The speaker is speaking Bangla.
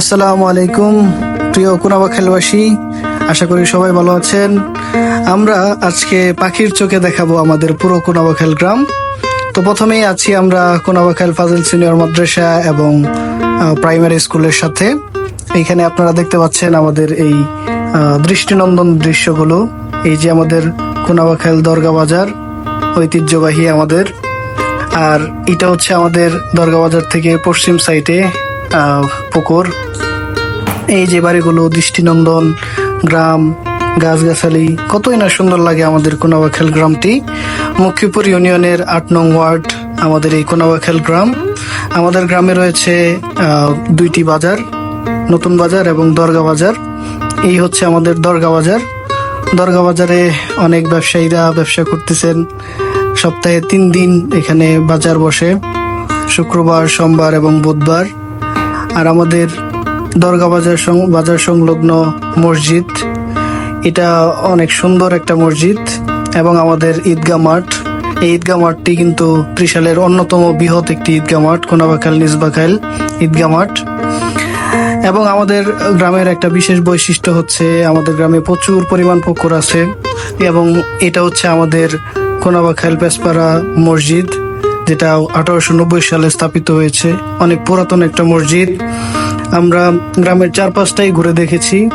আসসালামু আলাইকুম, প্রিয় কুনাবা খেলবাসী, আশা করি সবাই ভালো আছেন। আমরা আজকে পাখির চোখে দেখাবো আমাদের পুরো কুনাবাখাল গ্রাম। তো প্রথমেই আছি আমরা কুনাবাখাল ফাজিল সিনিয়র মাদ্রাসা এবং প্রাইমারি স্কুলের সাথে। এইখানে আপনারা দেখতে পাচ্ছেন আমাদের এই দৃষ্টিনন্দন দৃশ্যগুলো। এই যে আমাদের কুনাবাখাল দরগা বাজার, ঐতিহ্যবাহী আমাদের। আর এটা হচ্ছে আমাদের দরগা বাজার থেকে পশ্চিম সাইডে পুকুর। এই যে বাড়িগুলো, দৃষ্টিনন্দন গ্রাম, গাছগাছালি, কতই না সুন্দর লাগে আমাদের কোনাবাখাল গ্রামটি। মুখিপুর ইউনিয়নের আট নং ওয়ার্ড, আমাদের এই কোনাবাখাল গ্রাম। আমাদের গ্রামে রয়েছে দুইটি বাজার, নতুন বাজার এবং দরগা বাজার। এই হচ্ছে আমাদের দরগা বাজার। দরগা বাজারে অনেক ব্যবসায়ীরা ব্যবসা করতেছেন। সপ্তাহে তিন দিন এখানে বাজার বসে। শুক্রবার, সোমবার এবং বুধবার। আর আমাদের দরগা বাজার বাজার সংলগ্ন মসজিদ। এটা অনেক সুন্দর একটা মসজিদ এবং আমাদের ঈদগাহ মাঠ। এই ঈদগাহ মাঠটি কিন্তু ত্রিশালের অন্যতম বৃহৎ একটি ঈদগাহ মাঠ, কোনাবাখাল নিজবাখাল ঈদগাহ মাঠ। এবং আমাদের গ্রামের একটা বিশেষ বৈশিষ্ট্য হচ্ছে, আমাদের গ্রামে প্রচুর পরিমাণ পুকুর আছে এবং এটা হচ্ছে আমাদের কোনাবাখাল পেসপাড়া মসজিদ। যেটা আঠারোশো নব্বই সালে স্থাপিত হয়েছে। অনেক পুরাতন একটা মসজিদ। আমরা গ্রামের চারপাশটাই ঘুরে দেখেছি।